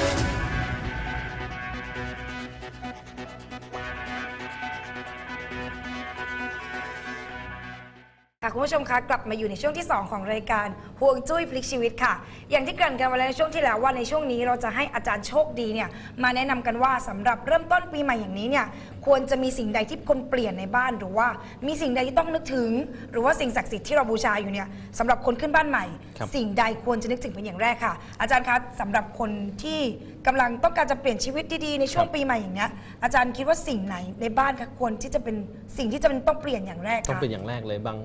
ค่ะ คุณผู้ชมคะกลับมาอยู่ในช่วงที่ 2 ของรายการห่วงจุ้ยพลิกชีวิตค่ะ อย่างที่เกริ่นกันไว้แล้วในช่วงที่แล้วว่าในช่วงนี้เราจะให้อาจารย์โชคดีเนี่ยมาแนะนำกันว่าสำหรับเริ่มต้นปีใหม่อย่างนี้เนี่ยควรจะมีสิ่งใดที่คนเปลี่ยนในบ้านหรือว่ามีสิ่งใดที่ต้องนึกถึง หรือว่าสิ่งศักดิ์สิทธิ์ที่เราบูชาอยู่เนี่ยสำหรับคนขึ้นบ้านใหม่ สิ่งใดควรจะนึกถึงเป็นอย่างแรกค่ะ อาจารย์คะสำหรับคนที่กำลังต้องการจะเปลี่ยนชีวิตดีๆในช่วงปีใหม่อย่างเนี้ยอาจารย์คิดว่าสิ่งไหนในบ้านคะควรที่จะเป็นสิ่งที่จะเป็นต้องเปลี่ยนอย่างแรกต้องเป็นอย่างแรกเลยบาง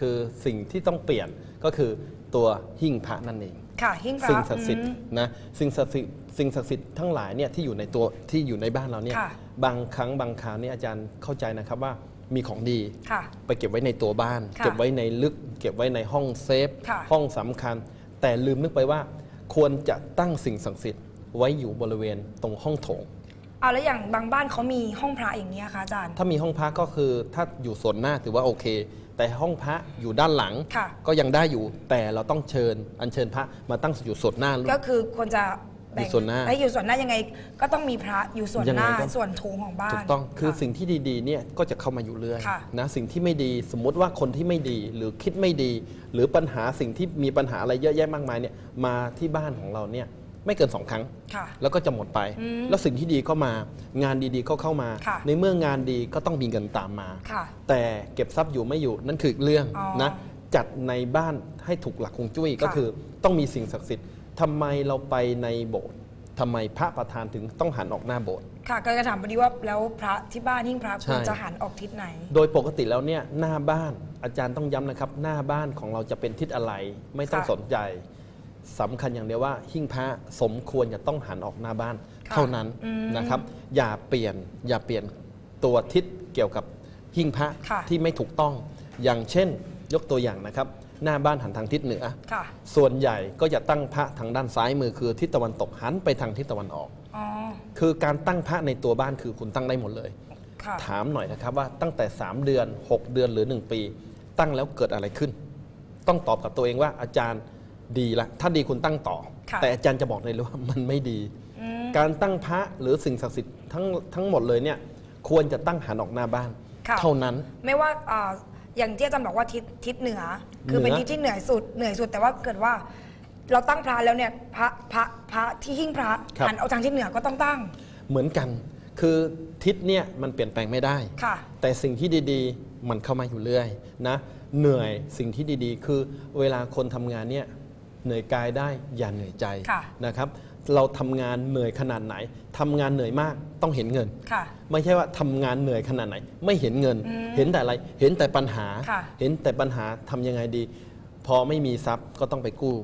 คือสิ่งที่ต้องเปลี่ยนก็คือตัวหิ้งพระนั่นเอง ค่ะหิ้งพระสิ่งศักดิ์สิทธิ์อืม นะสิ่งศักดิ์สิทธิ์สิ่งศักดิ์สิทธิ์ทั้งหลายเนี่ยที่อยู่ในตัวที่อยู่ในบ้านเราเนี่ยค่ะ บางครั้งบางคราวเนี่ยอาจารย์เข้าใจนะครับว่ามีของดี ค่ะ ไปเก็บไว้ในตัวบ้าน ค่ะเก็บไว้ในลึก เก็บไว้ในห้องเซฟ ค่ะห้องสำคัญ แต่ลืมนึกไปว่า ควรจะตั้งสิ่งศักดิ์สิทธิ์ไว้อยู่บริเวณตรงห้องโถง เอาแล้วอย่างบางบ้านเขามีห้องพระอย่างนี้ยค่ะอาจารย์ ถ้ามีห้องพระก็คือถ้าอยู่ส่วนหน้าถือว่าโอเค แต่ห้องพระอยู่ด้านหลัง ค่ะ ก็ยังได้อยู่ แต่เราต้องเชิญอัญเชิญพระมาตั้งอยู่ส่วนหน้า ก็คือควรจะแบ่งอยู่ส่วนหน้าให้อยู่ส่วนหน้ายังไง ก็ต้องมีพระอยู่ส่วนยังหไงน้าก็ส่วนโถงของบ้านถูกต้องคือค่ะสิ่งที่ดีๆเนี่ยก็จะเข้ามาอยู่เรื่อยค่ะนะสิ่งที่ไม่ดีสมมุติว่าคนที่ไม่ดีหรือคิดไม่ดี หรือปัญหาสิ่งที่มีปัญหาอะไรเยอะแยะมากมายเนี่ยมาที่บ้านของเราเนี่ย ไม่เกินสองครั้ง ค่ะ แล้วก็จะหมดไป อืมแล้วสิ่งที่ดีก็มา งานดีๆก็เข้ามา ค่ะ ในเมื่องานดีก็ต้องมีเงินตามมา ค่ะ แต่เก็บทรัพย์อยู่ไม่อยู่นั่นคืออีกเรื่องอ๋อนะจัดในบ้านให้ถูกหลักคงจุ้ยก็ค่ะคือต้องมีสิ่งศักดิ์สิทธิ์ทำไมเราไปในโบสถ์ทำไมพระประธานถึงต้องหันออกหน้าโบสถ์ ค่ะก็จะถามพอดีว่าแล้วพระที่บ้านหิ้งพระใช่ควรจะหันออกทิศไหน โดยปกติแล้วเนี่ยหน้าบ้านอาจารย์ต้องย้ำนะครับ หน้าบ้านของเราจะเป็นทิศอะไรไม่ต้องค่ะสนใจ สำคัญอย่างเดียวว่า หิ้งพระสมควรจะต้องหันออกหน้าบ้านค่ะเท่านั้นอืมนะครับ อย่าเปลี่ยนอย่าเปลี่ยนตัวทิศเกี่ยวกับหิ้งพระค่ะ ที่ไม่ถูกต้อง อย่างเช่น ยกตัวอย่างนะครับ หน้าบ้านหันทางทิศเหนือ ค่ะส่วนใหญ่ก็จะตั้งพระทางด้านซ้ายมือคือทิศตะวันตกหันไปทางทิศตะวันออก อ๋อคือการตั้งพระในตัวบ้านคือคุณตั้งได้หมดเลย ค่ะ ถามหน่อยนะครับว่าตั้งแต่ 3 เดือน 6 เดือนหรือ 1 ปี ตั้งแล้วเกิดอะไรขึ้น ต้องตอบกับตัวเองว่าอาจารย์ ดีละถ้าดีคุณตั้งต่อ ค่ะ แต่อาจารย์จะบอกเลยเลยว่ามันไม่ดี อืม การตั้งพระหรือสิ่งศักดิ์สิทธิ์ทั้งทั้งหมดเลยเนี่ยควรจะตั้งหันออกหน้าบ้าน ค่ะ เท่านั้น ไม่ว่าอ่าอย่างที่อาจารย์บอกว่าทิศทิศเหนือ คือเป็นเหนือทิศที่เหนือสุดเหนือสุดแต่ว่าเกิดว่า เราตั้งพระแล้วเนี่ยพระพระพระที่หิ้งพระหันออกทางทิศเหนือก็ต้องตั้ง เหมือนกัน คือทิศเนี่ยมันเปลี่ยนแปลงไม่ได้ ค่ะ แต่สิ่งที่ดีๆ มันเข้ามาอยู่เรื่อยนะ เหนื่อยสิ่งที่ดีๆ คือเวลาคนทำงานเนี่ย เหนื่อยกายได้อย่าเหนื่อยใจค่ะนะครับเราทำงานเหนื่อยขนาดไหนทำงานเหนื่อยมากต้องเห็นเงิน ค่ะไม่ใช่ว่าทำงานเหนื่อยขนาดไหน ไม่เห็นเงิน อืมเห็นแต่อะไรเห็นแต่ปัญหา ค่ะเห็นแต่ปัญหาทำยังไงดี พอไม่มีทรัพย์ก็ต้องไปกู้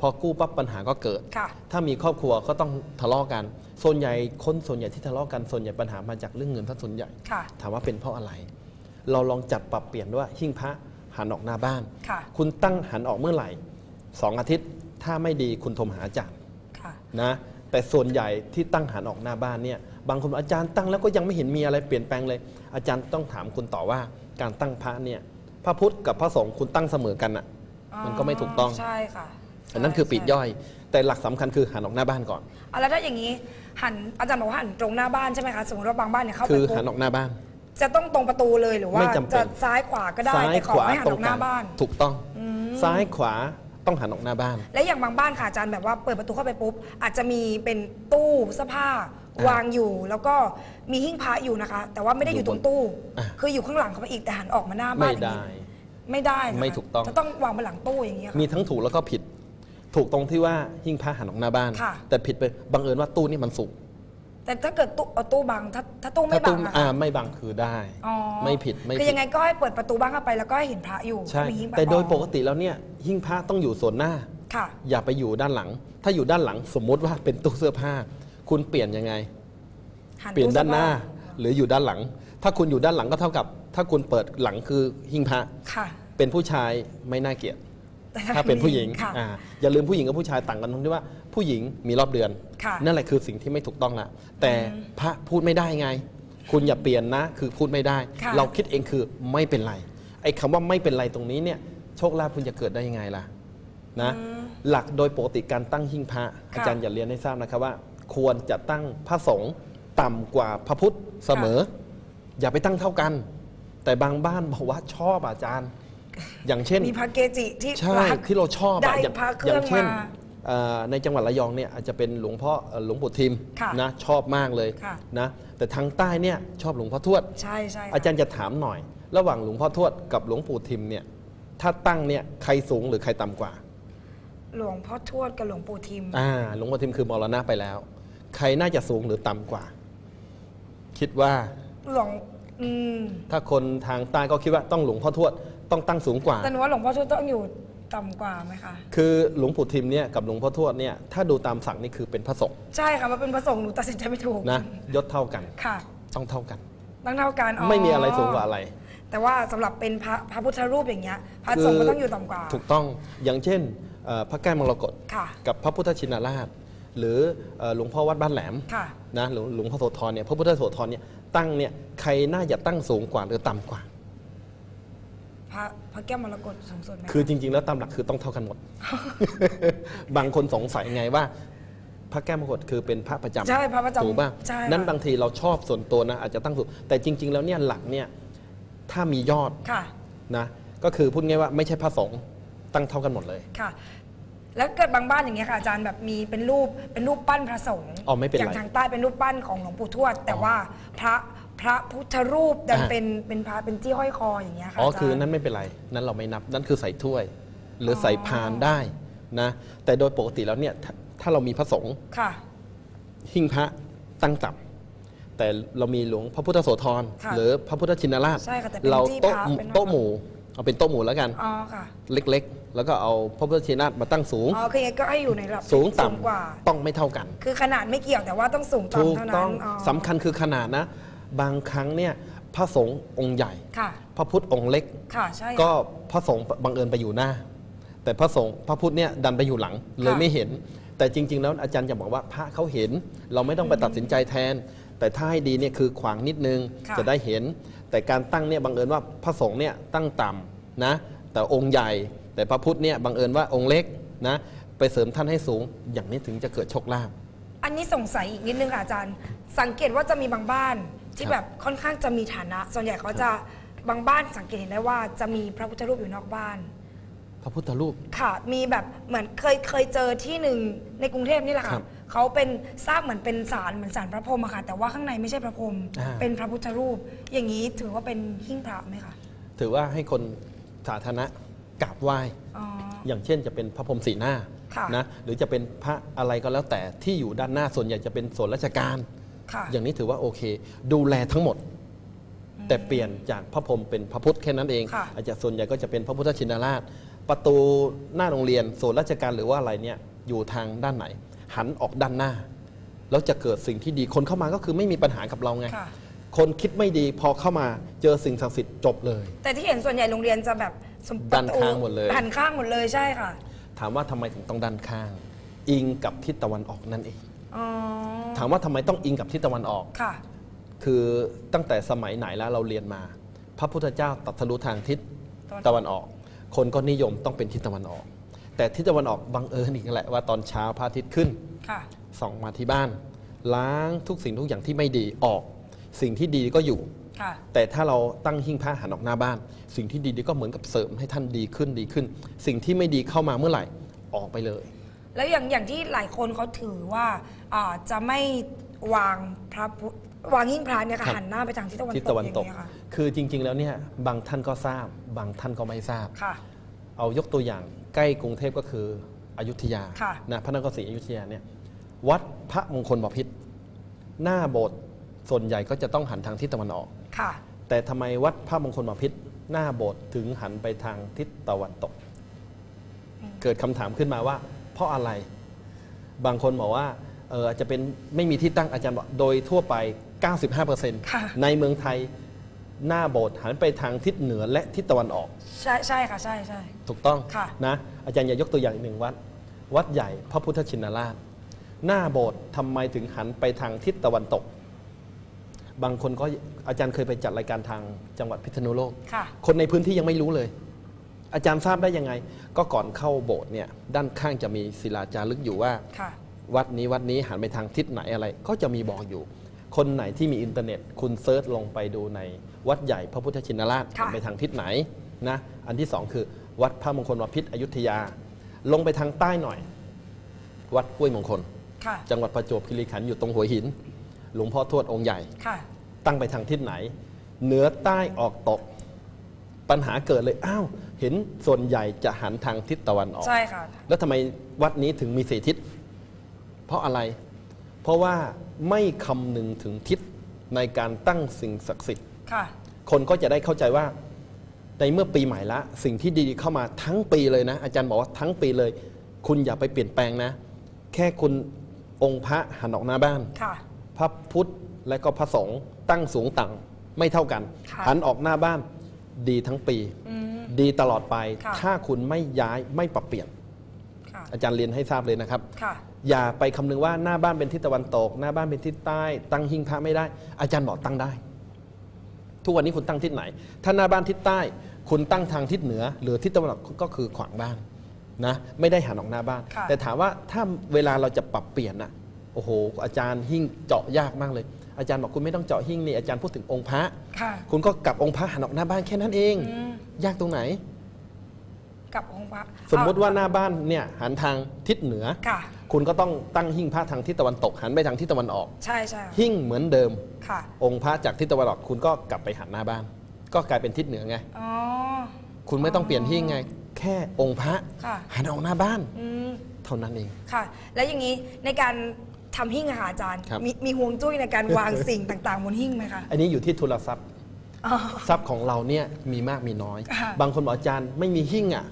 พอกู้ปั๊บปัญหาก็เกิด ค่ะถ้ามีครอบครัวก็ต้องทะเลาะกัน ส่วนใหญ่คนส่วนใหญ่ที่ทะเลาะกันส่วนใหญ่ปัญหามาจากเรื่องเงินทั้งส่วนใหญ่ ค่ะ ถามว่าเป็นเพราะอะไร เราลองจัดปรับเปลี่ยนด้วยหิ้งพระหันออกหน้าบ้าน ค่ะ คุณตั้งหันออกเมื่อไหร่ สองอาทิตย์ถ้าไม่ดีคุณโทรหาอาจารย์ค่ะ นะแต่ส่วนใหญ่ที่ตั้งหันออกหน้าบ้านเนี่ยบางคนบอกอาจารย์ตั้งแล้วก็ยังไม่เห็นมีอะไรเปลี่ยนแปลงเลย อาจารย์ต้องถามคุณต่อว่าการตั้งพระเนี่ยพระพุทธกับพระสงฆ์คุณตั้งเสมอกันอะ มันก็ไม่ถูกต้อง ใช่ค่ะอันนั้นคือปีกย่อย แต่หลักสำคัญคือหันออกหน้าบ้านก่อน เอาแล้วถ้าอย่างนี้หันอาจารย์บอกว่าหันตรงหน้าบ้านใช่ไหมคะสมมติว่าบางบ้านเนี่ยเข้าไปคือปุ๊หันบออกหน้าบ้าน จะต้องตรงประตูเลยหรือว่าไม่จำเป็น จะซ้ายขวาก็ได้ซ้ายแต่ขขอวาให้หันตรองอกหกลาน้างบ้าน ถูกต้อง ซ้ายขวา ต้องหันออกหน้าบ้าน และอย่างบางบ้านค่ะอาจารย์แบบว่าเปิดประตูเข้าไปปุ๊บ อาจจะมีเป็นตู้เสื้อผ้าอะวางอยู่ แล้วก็มีหิ้งพระอยู่นะคะ แต่ว่าไม่ได้อยู่ตรงตู้ อะ คืออยู่ข้างหลังเขาไปอีกแต่หันออกมาหน้าบ้าไม่นอย่างได้ นี้ไม่ได้นะคะไม่ถูกต้อง จะต้องวางบนหลังตู้อย่างนี้ยค่ะ มีทั้งถูกแล้วก็ผิด ถูกตรงที่ว่าหิ้งพระหันออกหน้าบ้าน ค่ะ แต่ผิดไปบังเอิญว่าตู้นี่มันสูง แต่ถ้าเกิดตู้เอาตู้บังถ้าถ้าตู้ไม่ถ้าบัตู้งอะอ่าค่ะไม่บังคือได้ อ๋อไม่ผิดไม่คือผิดยังไงก็ให้เปิดประตูบ้านเข้าไปแล้วก็ให้เห็นพระอยู่ใช่ มีหิ้งพระแต่โดยอ๋อปกติแล้วเนี่ยหิ้งพระต้องอยู่ส่วนหน้า ค่ะ อย่าไปอยู่ด้านหลัง ถ้าอยู่ด้านหลังสมมุติว่าเป็นตู้เสื้อผ้า คุณเปลี่ยนยังไง หัเปลี่ยนด้านหน้าตู้เสื้อหรืออยู่ด้านหลัง ถ้าคุณอยู่ด้านหลังก็เท่ากับ ถ้าคุณเปิดหลังคือหิ้งพระผ้าค่ะ เป็นผู้ชายไม่น่าเกลียดแต่ถ้าเป็นผู้หญิงค่ะ อ่าอย่าลืมผู้หญิงกับผู้ชายต่างกันตรงที่ว่า ผู้หญิงมีรอบเดือน ค่ะนั่นแหละคือสิ่งที่ไม่ถูกต้องละแต่พระพูดไม่ได้ไง คุณอย่าเปลี่ยนนะ คือพูดไม่ได้ ค่ะ เราคิดเองคือไม่เป็นไรไอ้คำว่าไม่เป็นไรตรงนี้เนี่ยโชคลาภคุณจะเกิดได้ยังไงล่ะนะหลักโดยปกติการตั้งหิ้งพระอาจารย์อย่าเรียนให้ทราบนะครับว่า ควรจะตั้งพระสงฆ์ต่ำกว่าพระพุทธเสมอ อย่าไปตั้งเท่ากัน แต่บางบ้านบอกว่าชอบอาจารย์ อย่างเช่น มีพระเกจิที่ใช่รัก ที่เราชอบได้อะอย่างพระเคอรื่ย่าองงเช่นมาเอ่อ ในจังหวัดระยองเนี่ยอาจจะเป็นหลวงพ่อเอ่อหลวงปู่ทิมค่ะนะชอบมากเลยค่ะนะแต่ทางใต้เนี่ยชอบหลวงพ่อทวดใช่ใช่ค่ะอาจารย์จะถามหน่อย ระหว่างหลวงพ่อทวดกับหลวงปู่ทิมเนี่ยถ้าตั้งเนี่ยใครสูงหรือใครต่ำกว่า หลวงพ่อทวดกับหลวงปู่ทิมอ่าหลวงพ่อทิมคือมรณะไปแล้ว ใครน่าจะสูงหรือต่ำกว่า คิดว่าหลวงอืมถ้าคนทางใต้ก็คิดว่าต้องหลวงพ่อทวดต้องตั้งสูงกว่าแต่หนูว่าหลวงพ่อทวดต้องอยู่ ต่ำกว่าไหมคะ คือหลวงปู่ทิมเนี่ยกับหลวงพ่อทวดเนี่ยถ้าดูตามศักดิ์นี่คือเป็นพระสงฆ์ใช่ค่ะมันเป็นพระสงฆ์หนูตัดสินใจไม่ถูกนะยศเท่ากันค่ะ ต้องเท่ากันต้องเท่ากันไม่มีอะไรสูงกว่าอะไร แต่ว่าสำหรับเป็นพระพระพุทธรูปอย่างเงี้ยพระสงฆ์ก็ต้องอยู่ต่ำกว่า ถูกต้องอย่างเช่นเอ่อพระแก้วมรกตค่ะกับพระพุทธชินราช หรือเอ่อหลวงพ่อวัดบ้านแหลมค่ะนะหลวงหลวงพ่อโสธรเนี่ยพระพุทธโสธรเนี่ยตั้งเนี่ยใครน่าจะตั้งสูงกว่าหรือต่ำกว่าพ ระพระแก้วมรกตสูงสุดไหมะคือจริง ๆ แล้วตามหลักคือต้องเท่ากันหมด บางคนสงสัยไงว่า พระแก้วมรกตคือเป็นพระประจำใช่พระประจำถูกป่ะใช่ค่ะนั้นบางทีเราชอบส่วนตัวนะอาจจะตั้งสูงแต่จริง ๆ แล้วเนี่ยหลักเนี่ยถ้ามียอดค่ะนะก็คือพูดง่ายว่าไม่ใช่พระสงฆ์ตั้งเท่ากันหมดเลยค่ะแล้วเกิดบางบ้านอย่างเงี้ยค่ะอาจารย์แบบมีเป็นรูปเป็นรูปปั้นพระสงฆ์อ๋อไม่เป็นไรอย่างทางใต้เป็นรูปปั้นของหลวงปู่ทวด แต่ว่าพระ พระพุทธรูปดันอ่า เป็นเป็นพระเป็นจี้ห้อยคออย่างเงี้ยค่ะอ๋ออาจารย์ คือนั้นไม่เป็นไร นั้นเราไม่นับ นั่นคือใส่ถ้วย หรือออ ใส่พานได้นะ แต่โดยปกติแล้วเนี่ย ถ้าถ้าเรามีพระสงฆ์ค่ะ หิ้งพระตั้งต่ำแต่เรามีหลวงพระพุทธโสธร ค่ะหรือพระพุทธชินราช ใช่ค่ะแต่เป็นเราที่โต๊ะพระเป็น โต๊ะหมู่ เอาเป็นโต๊ะหมู่แล้วกัน อ๋อค่ะเล็กๆ แล้วก็เอาพระพุทธชินราชมาตั้งสูง อ๋อคือยังไงก็ให้อยู่ในระดับสูงกว่าต่ำต้องไม่เท่ากัน คือขนาดไม่เกี่ยวแต่ว่าต้องสูงถูกต่ำเท่านั้ต้องนอ๋อ สำคัญคือขนาดนะ บางครั้งเนี่ยพระสงฆ์องค์ใหญ่ ค่ะ พระพุทธองค์เล็ก ค่ะ ใช่ค่ะก็พระสงฆ์บังเอิญไปอยู่หน้า แต่พระสงฆ์พระพุทธเนี่ยดันไปอยู่หลังเลยค่ะไม่เห็น แต่จริง ๆ แล้วอาจารย์จะบอกว่าพระเขาเห็น เราไม่ต้องไปตัดสินใจแทน แต่ถ้าให้ดีเนี่ยคือขวางนิดนึงค่ะจะได้เห็น แต่การตั้งเนี่ยบังเอิญว่าพระสงฆ์เนี่ยตั้งต่ำนะ แต่องค์ใหญ่ แต่พระพุทธเนี่ยบังเอิญว่าองค์เล็กนะไปเสริมท่านให้สูง อย่างนี้ถึงจะเกิดโชคลาภอันนี้สงสัยอีกนิดนึงค่ะอาจารย์ สังเกตว่าจะมีบางบ้าน ที่ครับแบบค่อนข้างจะมีฐานะ ส่วนใหญ่เขาจะบางบ้านสังเกตเห็นได้ว่าจะมีพระพุทธรูปอยู่นอกบ้าน พระพุทธรูป ค่ะ มีแบบเหมือนเคยเคยเจอที่หนึ่งในกรุงเทพนี่แหละครัค่ะบเขาเป็นสร้างเหมือนเป็นศาลเหมือนศาลพระพรหมอะค่ะ แต่ว่าข้างในไม่ใช่พระพรหมอ่า เป็นพระพุทธรูป อย่างนี้ถือว่าเป็นหิ้งพระไหมคะถือว่าให้คนสาธารณะกราบไหว้ อ๋อ อย่างเช่นจะเป็นพระพรหมสีหน้าค่ะ นะหรือจะเป็นพระอะไรก็แล้วแต่ที่อยู่ด้านหน้าส่วนใหญ่จะเป็นส่วนราชการ ค่ะ อย่างนี้ถือว่าโอเค ดูแลทั้งหมด แต่เปลี่ยนจากพระพรหมเป็นพระพุทธแค่นั้นเอง ค่ะ อาจจะส่วนใหญ่ก็จะเป็นพระพุทธชินราช ประตูหน้าโรงเรียนส่วนราชการหรือว่าอะไรเนี่ยอยู่ทางด้านไหน หันออกด้านหน้า แล้วจะเกิดสิ่งที่ดีคนเข้ามาก็คือไม่มีปัญหากับเราไง ค่ะ คนคิดไม่ดีพอเข้ามาเจอสิ่งศักดิ์สิทธิ์จบเลย แต่ที่เห็นส่วนใหญ่โรงเรียนจะแบบสมด้านข้างหมดเลยหันข้างหมดเลยใช่ค่ะถามว่าทำไมถึงต้องด้านข้าง อิงกับทิศตะวันออกนั่นเอง อ๋อ ถามว่าทำไมต้องอิงกับทิศตะวันออก ค่ะ คือตั้งแต่สมัยไหนแล้วเราเรียนมา พระพุทธเจ้าตรัสรู้ทางทิศตะวันออก คนก็นิยมต้องเป็นทิศตะวันออก แต่ทิศตะวันออกบังเอิญอีกแหละว่าตอนเช้าพระอาทิตย์ขึ้นค่ะ ส่องมาที่บ้าน ล้างทุกสิ่งทุกอย่างที่ไม่ดีออก สิ่งที่ดีก็อยู่ ค่ะ แต่ถ้าเราตั้งหิ้งพระหันออกหน้าบ้าน สิ่งที่ดีก็เหมือนกับเสริมให้ท่านดีขึ้นดีขึ้น สิ่งที่ไม่ดีเข้ามาเมื่อไหร่ออกไปเลย แล้วอย่างอย่างที่หลายคนเขาถือว่าอ่าจะไม่วางพระพุทธวางหิ้งพระเนี่ยครัค่ะบหันหน้าไปทางทิศตะวันทิศตกตะวันอย่างตกเงี้ยค่ะคือจริง ๆ แล้วเนี่ยบางท่านก็ทราบ บางท่านก็ไม่ทราบ ค่ะ เอายกตัวอย่างใกล้กรุงเทพก็คืออยุธยาค่ะ นะพระนครศรีอยุธยาเนี่ยวัดพระมงคลบพิตรหน้าโบสถ์ส่วนใหญ่ก็จะต้องหันทางทิศตะวันออก ค่ะ แต่ทำไมวัดพระมงคลบพิตรหน้าโบสถ์ถึงหันไปทางทิศตะวันตก เกิดคำถามขึ้นมาว่า เพราะอะไร บางคนบอกว่าเอออาจจะเป็นไม่มีที่ตั้งอาจารย์บอกโดยทั่วไป ค่ะ 95%ในเมืองไทยหน้าโบสถ์หันไปทางทิศเหนือและทิศตะวันออก ใช่ใช่ค่ะใช่ใช่ ถูกต้องค่ะ นะอาจารย์อย่ายกตัวอย่างอีกหนึ่งวัด วัดใหญ่พระพุทธชินราช หน้าโบสถ์ทำไมถึงหันไปทางทิศตะวันตก บางคนก็อาจารย์เคยไปจัดรายการทางจังหวัดพิษณุโลก ค่ะ คนในพื้นที่ยังไม่รู้เลย อาจารย์ทราบได้ยังไง ก็ก่อนเข้าโบสถ์เนี่ยด้านข้างจะมีศิลาจารึกอยู่ว่า ค่ะ วัดนี้วัดนี้หันไปทางทิศไหนอะไร ก็จะมีบอกอยู่ คนไหนที่มีอินเทอร์เน็ต คุณเซิร์ชลงไปดูในวัดใหญ่พระพุทธชินราชค่ะ หันไปทางทิศไหนนะอันที่สองคือ วัดพระมงคลวพิษอยุธยา ลงไปทางใต้หน่อย วัดห้วยมงคล ค่ะ จังหวัดประจวบคีรีขันธ์อยู่ตรงหัวหิน หลวงพ่อทวดองค์ใหญ่ ค่ะ ตั้งไปทางทิศไหน เหนือใต้ออกตก ปัญหาเกิดเลย อ้าว เห็นส่วนใหญ่จะหันทางทิศตะวันออก ใช่ค่ะ แล้วทำไมวัดนี้ถึงมีสี่ทิศ เพราะอะไร เพราะว่าไม่คำนึงถึงทิศในการตั้งสิ่งศักดิ์สิทธิ์ ค่ะ คนก็จะได้เข้าใจว่า ในเมื่อปีใหม่ละ สิ่งที่ดีๆเข้ามาทั้งปีเลยนะ อาจารย์บอกว่าทั้งปีเลย คุณอย่าไปเปลี่ยนแปลงนะ แค่คุณองค์พระหันออกหน้าบ้าน ค่ะ พระพุทธและก็พระสงฆ์ตั้งสูงต่ำไม่เท่ากัน ค่ะ หันออกหน้าบ้านดีทั้งปี อืม ดีตลอดไป ค่ะ ถ้าคุณไม่ย้ายไม่ปรับเปลี่ยน ค่ะ อาจารย์เรียนให้ทราบเลยนะครับ ค่ะ อย่าไปคำนึงว่าหน้าบ้านเป็นทิศตะวันตก หน้าบ้านเป็นทิศใต้ ตั้งหิ้งพระไม่ได้ อาจารย์บอกตั้งได้ ทุกวันนี้คุณตั้งทิศไหน ถ้าหน้าบ้านทิศใต้ คุณตั้งทางทิศเหนือ หรือทิศตะวันออกก็คือขวางบ้านนะ ไม่ได้หันออกหน้าบ้าน ค่ะ แต่ถามว่าถ้าเวลาเราจะปรับเปลี่ยนน่ะโอ้โห อาจารย์หิ้งเจาะยากมากเลย อาจารย์บอกคุณไม่ต้องเจาะหิ้งนี่อาจารย์พูดถึงองค์พระ ค่ะ คุณก็กลับองค์พระหันออกหน้าบ้านแค่นั้นเอง อืม ยากตรงไหน กับองค์พระสมมุติว่าหน้าบ้านเนี่ยหันทางทิศเหนือ ค่ะ คุณก็ต้องตั้งหิ้งพระทางทิศตะวันตก หันไปทางทิศตะวันออก ใช่ใช่หิ้งเหมือนเดิม ค่ะ องค์พระจากทิศตะวันออก คุณก็กลับไปหันหน้าบ้าน ก็กลายเป็นทิศเหนือไง อ๋อ คุณไม่ต้องเปลี่ยนหิ้งไง แค่องค์พระค่ะ หันออกหน้าบ้าน อืม เท่านั้นเอง ค่ะ แล้วอย่างนี้ในการ ทำหิ้งอะค่ะอาจารย์ ครับ มีมีห่วงจุ้ยในการวาง สิ่งต่างๆบนหิ้งไหมคะ อันนี้อยู่ที่ทุนทรัพย์ อ๋อ ทรัพย์ของเราเนี่ยมีมากมีน้อย ค่ะ บางคนบอกอาจารย์ไม่มีหิ้งอะ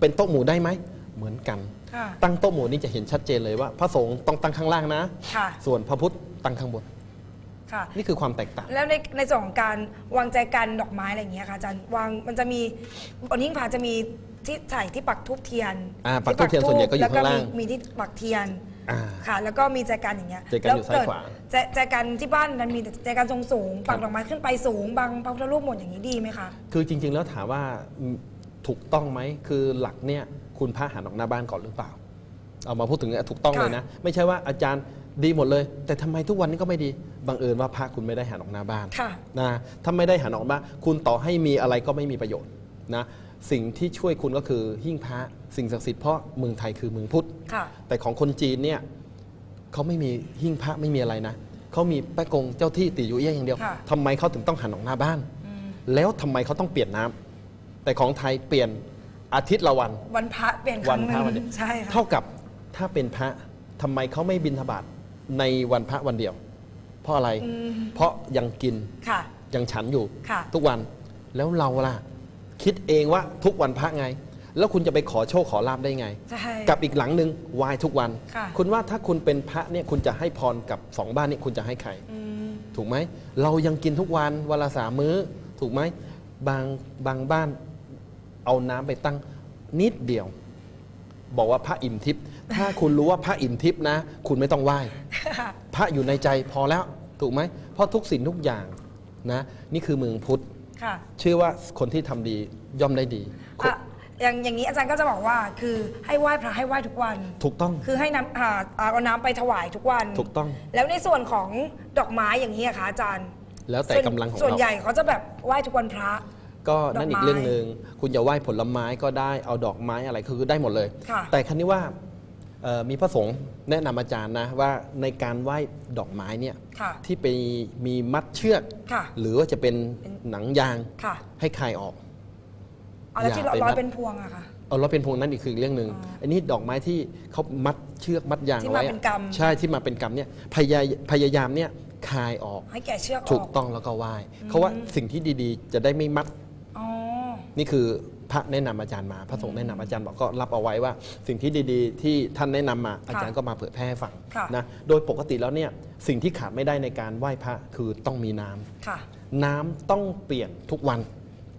เป็นโต๊ะหมู่ได้ไหม เหมือนกัน ค่ะ ตั้งโต๊ะหมู่นี่จะเห็นชัดเจนเลยว่า พระสงฆ์ต้องตั้งข้างล่างนะ ค่ะ ส่วนพระพุทธตั้งข้างบน ค่ะ นี่คือความแตกต่าง แล้วในในส่วนของการวางใจกันดอกไม้อะไรอย่างเงี้ยค่ะอาจารย์วางมันจะมีบนหิ้งพระจะมีที่ใส่ที่ปักทูบเทียนอ่าปักธูปเทียนส่วนใหญ่ก็อยู่ข้างล่างแวมีมีที่ปักเทียน อ่า ค่ะ แล้วก็มีแจกันอย่างเงี้ยแจกันอยู่ซ้ายขวาแล้เกิดแจแจกันที่บ้านนั้นมีแต่แจกันทรงสูงปักดอกไม้ขึ้นไปสูงบางพระพุทธรูปหมดอย่างนี้ดีไหมคะ คือจริง ๆ แล้วถามว่าอืมถูกต้องไหมคือหลักเนี่ยคุณพระหันออกหน้าบ้านก่อนหรือเปล่า เอามาพูดถึงเนี่ยถูกต้องค่ะเลยนะ ไม่ใช่ว่าอาจารย์ดีหมดเลย แต่ทำไมทุกวันนี้ก็ไม่ดีบังเอิญว่าพระคุณไม่ได้หันออกหน้าบ้านค่ะ นะถ้าไม่ได้หันออกมาคุณต่อให้มีอะไรก็ไม่มีประโยชน์นะ สิ่งที่ช่วยคุณก็คือหิ้งพระสิ่งศักดิ์สิทธิ์เพราะเมืองไทยคือเมืองพุทธ ค่ะ แต่ของคนจีนเนี่ยเขาไม่มีหิ้งพระไม่มีอะไรนะเขามีแป้กงเจ้าที่ตีอยู่เอี้ยอย่างเดียวค่ะ ทำไมเขาถึงต้องหันออกหน้าบ้าน อืมแล้วทำไมเขาต้องเปลี่ยนน้ำแต่ของไทยเปลี่ยนอาทิตย์ละวัน วันพระเปลี่ยนควัรั้งหพระวันนึ่เดีงยวใช่ค่ะ เท่ากับถ้าเป็นพระทำไมเขาไม่บินทบาทในวันพระวันเดียว เพราะอะไร อืม เพราะยังกินค่ะ ยังฉันอยู่ค่ะ ทุกวันแล้วเราล่ะ คิดเองว่าทุกวันพระไง แล้วคุณจะไปขอโชคขอลาบได้ไง ใช่ กับอีกหลังหนึ่งไหวายทุกวัน ค่ะ คุณว่าถ้าคุณเป็นพระเนี่ยคุณจะให้พรกับสองบ้านนี้คุณจะให้ใคร อืม ถูกไหม เรายังกินทุกวันวันละสามมื้อ ถูกไหม บางบางบ้านเอาน้ำไปตั้งนิดเดียว บอกว่าพระอิ่มทิพย์ ถ้าคุณรู้ว่าพระอิ่มทิพย์นะ คุณไม่ต้องไหว้ ค่ะ พระอยู่ในใจพอแล้ว ถูกไหม เพราะทุกสิ่งทุกอย่างนะ นี่คือเมืองพุทธ ค่ะเชื่อว่าคนที่ทำดีย่อมได้ดี อะอย่างอย่างนี้อาจารย์ก็จะบอกว่าคือให้ไหว้พระให้ไหว้ทุกวัน ถูกต้อง คือให้น้ำอ่าเอาน้ำไปถวายทุกวันถูกต้อง แล้วในส่วนของดอกไม้อย่างนี้อะคะอาจารย์แล้วแต่ส่วนกำลังของส่วนเรา ใหญ่เขาจะแบบไหว้ทุกวันพระ ก็นั่นอีดอกไม้กเรื่องหนึ่งคุณจะไหว้ผลไม้ก็ได้เอาดอกไม้อะไรคือได้หมดเลย ค่ะแต่คันนี้ว่าเอ่อ มีพระสงฆ์แนะนำอาจารย์นะว่าในการไหว้ดอกไม้เนี่ยค่ะที่ไปมีมัดเชือกค่ะหรือว่าจะเป็นหนังยางค่ะให้คลายออกเอาแล้วที่อย่าไปร้อยมัดเป็นพวงอะค่ะเอาแล้วเป็นพวงนั้นอีกคืออีกเรื่องหนึ่งอ๋ออัอันนี้ดอกไม้ที่เขามัดเชือกมัดยางที่เอาไว้มาเป็นกำใช่ที่มาเป็นกำเนี่ยพยายพยายามเนี่ยคลายออกให้แกะเชือกอถูอกกต้องแล้วก็ไหว้เขาว่าสิ่งที่ดีๆ จะได้ไม่มัดอ๋อนี่คือ พระแนะนำอาจารย์มา พระสงฆ์แนะนำอาจารย์บอกก็รับเอาไว้ว่า สิ่งที่ดีๆ ที่ท่านแนะนำมาอาจารย์ก็มาเผยแพร่ให้ฟังค่ะนะโดยปกติแล้วเนี่ยสิ่งที่ขาดไม่ได้ในการไหว้พระคือต้องมีน้ำค่ะน้ำต้องเปลี่ยนทุกวัน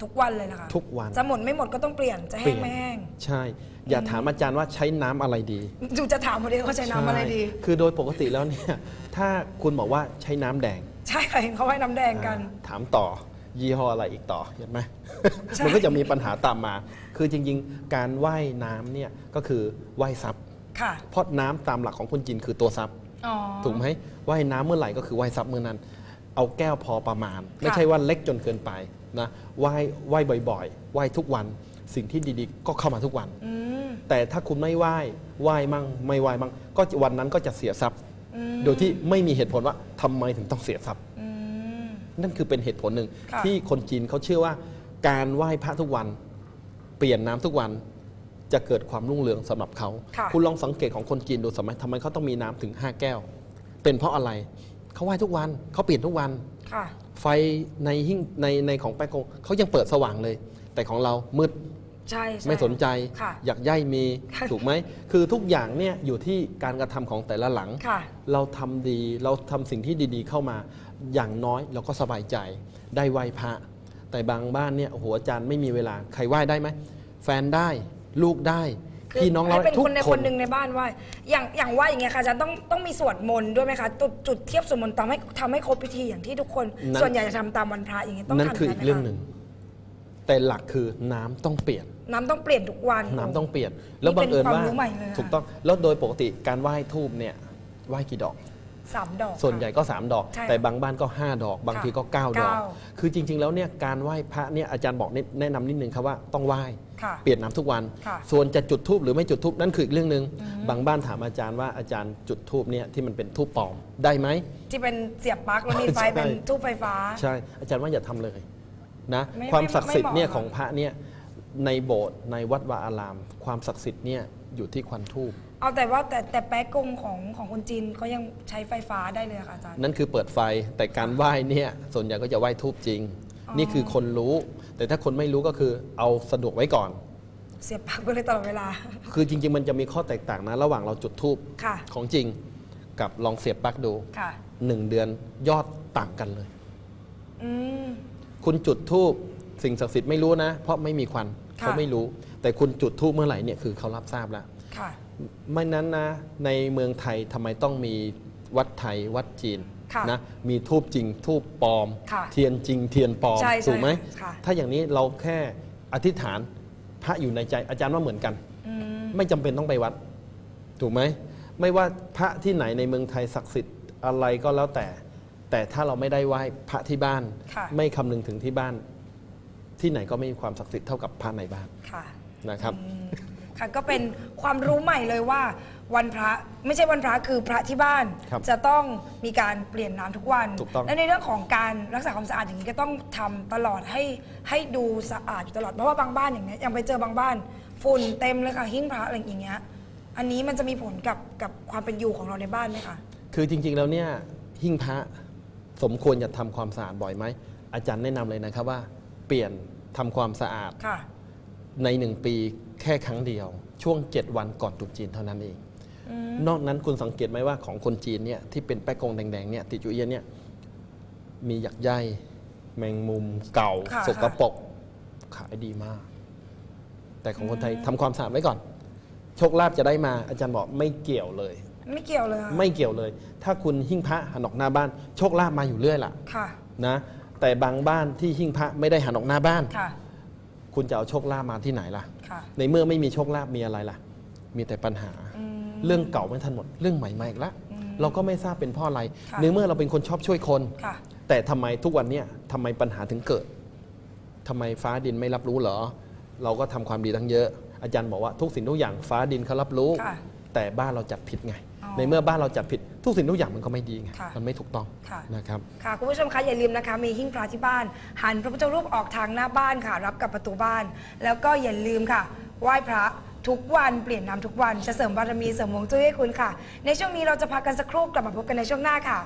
ทุกวันเลยนะคะทุกวันจะหมดไม่หมดก็ต้องเปลี่ยนจะเปแห้ลี่งยนไม่แห้งใช่ อย่าถามอาจารย์ว่าใช้น้ำอะไรดีจูจะถามพอดีเขาใช้น้ำอะไรดีใช่คือโดยปกติแล้วเนี่ยถ้าคุณบอกว่าใช้น้ำแดง ใช่ค่ะเห็นเขาให้น้ำแดงกันอ่าถามต่อ ยี่ห้ออะไรอีกต่อ เห็นไหมใช่มันก็จะมีปัญหาตามมา คือจริงๆ การว่ายน้ำเนี่ยก็คือว่ายซับค่ะเพราะน้ำตามหลักของคนจีนคือตัวทรัพย์อ๋อ ถูกไหมว่ายน้ำเมื่อไหร่ก็คือว่ายซับเมื่อนั้น เอาแก้วพอประมาณ ไม่ใช่ว่าเล็กจนเกินไปนะว่ายว่ายบ่อยๆว่ายทุกวัน สิ่งที่ดีๆ ก็เข้ามาทุกวัน อืม แต่ถ้าคุณไม่ว่ายว่ายมั่งไม่ว่ายมั่งก็วันนั้นก็จะเสียทรัพย์ อืม โดยที่ไม่มีเหตุผลว่าทำไมถึงต้องเสียทรัพย์อืม นั่นคือเป็นเหตุผลหนึ่งค่ะที่คนจีนเขาเชื่อว่าการไหว้พระทุกวัน เปลี่ยนน้ำทุกวันจะเกิดความรุ่งเรืองสำหรับเขาค่ะคุณลองสังเกตของคนจีนดูสมัยทำไมเขาต้องมีน้ำถึง 5 แก้ว เป็นเพราะอะไรเขาไหว้ทุกวันเขาเปลี่ยนทุกวัน ค่ะ ไฟในหิ้งในในของแป๊กโกงเขายังเปิดสว่างเลย แต่ของเรามืด ใช่ใช่ไม่สนใจ ค่ะอยากย่ายมีค่ะ ถูกไหม คือทุกอย่างเนี่ยอยู่ที่การกระทำของแต่ละหลัง ค่ะ เราทำดีเราทำสิ่งที่ดีๆเข้ามา อย่างน้อยเราก็สบายใจได้ไหว้พระ แต่บางบ้านเนี่ยโอ้โหอาจารย์ไม่มีเวลาใครไหว้ได้ไหมแฟนได้ลูกได้คือพี่น้องเราให้เป็นทุกคนในคคนนหนึ่งในบ้านไหว่า อย่างอย่างว่าอย่างเงี้ยค่ะอาจารย์ต้องต้องมีสวดมนต์ด้วยไหมคะจุดจุดเทียบสวดมนต์ทำให้ทำให้ครบพิธีอย่างที่ทุกคนนั่นส่วนใหญ่จะทำตามวันพระอย่างเงี้ยต้องนั่นทำคืออีย่ากเรื่องไมคะหนึ่ง แต่หลักคือน้ำต้องเปลี่ยน น้ำต้องเปลี่ยนทุกวันน้ำต้องเปลี่ยน แล้วบังเอิญนี่เป็นว่าความรู้ใหม่เลยค่ะถูกต้องแล้วโดยปกติการไหว้ทูบเนี่ยไหว้กี่ดอกสามดอกส่วนใหญ่ค่ะก็ 3 ดอกใช่แต่บางบ้านก็ 5 ดอก บางทีก็ 9 ดอกเก้าคือจริง ๆ แล้วเนี่ยการไหว้พระเนี่ยอาจารย์บอกแนะแนะนำนิดนึงครับว่าต้องไหว้ค่ะเปลี่ยนน้ำทุกวันค่ะส่วนจะจุดทูบหรือไม่จุดทูบนั่นคืออีกเรื่องหนึ่งบางบ้านถามอาจารย์ว่าอาจารย์จุดทูบเนี่ยที่มันเป็นทูบปลอมได้ไหมที่เป็นเสียบปลั๊กแล้วมีไฟใช่เป็นทูบไฟฟ้า ใช่อาจารย์ว่าอย่าทำเลยนะไม่ความศักดิ์สิทธิ์เนี่ยไม่เหขมาะองพระเนี่ย ในโบสถ์ในวัดวาอาราม ความศักดิ์สิทธิ์เนี่ยอยู่ที่ควันทูบเอาแต่ว่าแต่แต่แป๊กกงของของคนจีนเขายังใช้ไฟฟ้าได้เลยค่ะอาจารย์ นั่นคือเปิดไฟแต่การไหว้เนี่ยส่วนใหญ่ก็จะไหว้ทูบจริง อ๋อ นี่คือคนรู้ แต่ถ้าคนไม่รู้ก็คือเอาสะดวกไว้ก่อน เสียบปลั๊กไปเลยตลอดเวลา คือจริง ๆ มันจะมีข้อแตกต่างนะระหว่างเราจุดทูบค่ะ ของจริงกับลองเสียบปลั๊กดูค่ะ หนึ่งเดือนยอดต่างกันเลย อืม คุณจุดทูบ สิ่งศักดิ์สิทธิ์ไม่รู้นะ เพราะไม่มีควันค่ะเขาไม่รู้ แต่คุณจุดทูบเมื่อไหร่เนี่ยคือเขารับทราบแล้วค่ะไม่นั้นนะในเมืองไทยทำไมต้องมีวัดไทยวัดจีนค่ะนะมีทูบจริงทูบปลอมค่ะเทียนจริงเทียนปลอมใช่ใช่ถูกไหมค่ะถ้าอย่างนี้เราแค่อธิษฐานพระอยู่ในใจอาจารย์ว่าเหมือนกันอืมไม่จำเป็นต้องไปวัด ถูกไหมไม่ว่าพระที่ไหนในเมืองไทยศักดิ์สิทธิ์อะไรก็แล้วแต่ แต่ถ้าเราไม่ได้ไหว้พระที่บ้านค่ะไม่คำนึงถึงที่บ้าน ที่ไหนก็ไม่มีความศักดิ์สิทธิ์เท่ากับพระในบ้านค่ะนะครับ อืมค่ะก็เป็นความรู้ใหม่เลยว่า วันพระไม่ใช่วันพระคือพระที่บ้าน ครับจะต้องมีการเปลี่ยนน้ำทุกวัน ถูกต้อง และในเรื่องของการรักษาความสะอาดอย่างนี้ก็ต้องทำตลอดให้ให้ดูสะอาดอยู่ตลอดเพราะว่าบางบ้านอย่างเนี้ยยังไปเจอบางบ้าน ฝุ่นเต็มเลยค่ะหิ้งพระอะไรอย่างเงี้ยอันนี้มันจะมีผลกับกับความเป็นอยู่ของเราในบ้านไหมคะคือจริงๆแล้วเนี่ยหิ้งพระสมควรจะทำความสะอาดบ่อยไหมอาจารย์แนะนำเลยนะครับว่า เปลี่ยน ทำความสะอาดค่ะ ในหนึ่งปีแค่ครั้งเดียว ช่วง 7 วันก่อนตรุษจีนเท่านั้นเอง นอกนั้นคุณสังเกตไหมว่าของคนจีนเนี่ยที่เป็นแป้กงแดงๆเนี่ยติดจุเอียนเนี่ยมีหยักใยแมงมุมเก่าค่ะ สกปรกขายดีมาก แต่ของคนไทยทำความสะอาดไว้ก่อน โชคลาภจะได้มา อาจารย์บอกไม่เกี่ยวเลย ไม่เกี่ยวเลยค่ะไม่เกี่ยวเลย ถ้าคุณหิ้งพระหันออกหน้าบ้าน โชคลาภมาอยู่เรื่อยล่ะ ค่ะ นะ แต่บางบ้านที่หิ้งพระไม่ได้หันออกหน้าบ้าน ค่ะ คุณจะเอาโชคลาภมาที่ไหนล่ะ ค่ะ ในเมื่อไม่มีโชคลาภมีอะไรล่ะ มีแต่ปัญหา อืม เรื่องเก่าไม่ทันหมด เรื่องใหม่มาอีกแล้วอืมเราก็ไม่ทราบเป็นเพ่ออะไรค่ะ ในเมื่อเราเป็นคนชอบช่วยคน ค่ะ แต่ทำไมทุกวันเนี้ยทำไมปัญหาถึงเกิดทำไมฟ้าดินไม่รับรู้เหรอ เราก็ทำความดีทั้งเยอะ อาจารย์บอกว่าทุกสิ่งทุกอย่างฟ้าดินเขารับรู้ ค่ะ แต่บ้านเราจัดผิดไงอ๋อ ในเมื่อบ้านเราจัดผิดทุกสิ่งทุกอย่างมันก็ไม่ดีไงค่ะมันไม่ถูกต้องค่ะ นะครับ ค่ะคุณผู้ชมคะอย่าลืมนะคะ มีหิ้งพระที่บ้าน หันพระพุทธรูปออกทางหน้าบ้านค่ะ รับกับประตูบ้าน แล้วก็อย่าลืมค่ะไหว้พระทุกวันเปลี่ยนน้ำทุกวันจะเสริมบารมีเสริมฮวงจุ้ยให้คุณค่ะ ในช่วงนี้เราจะพักกันสักครู่กลับมาพบกันในช่วงหน้าค่ะ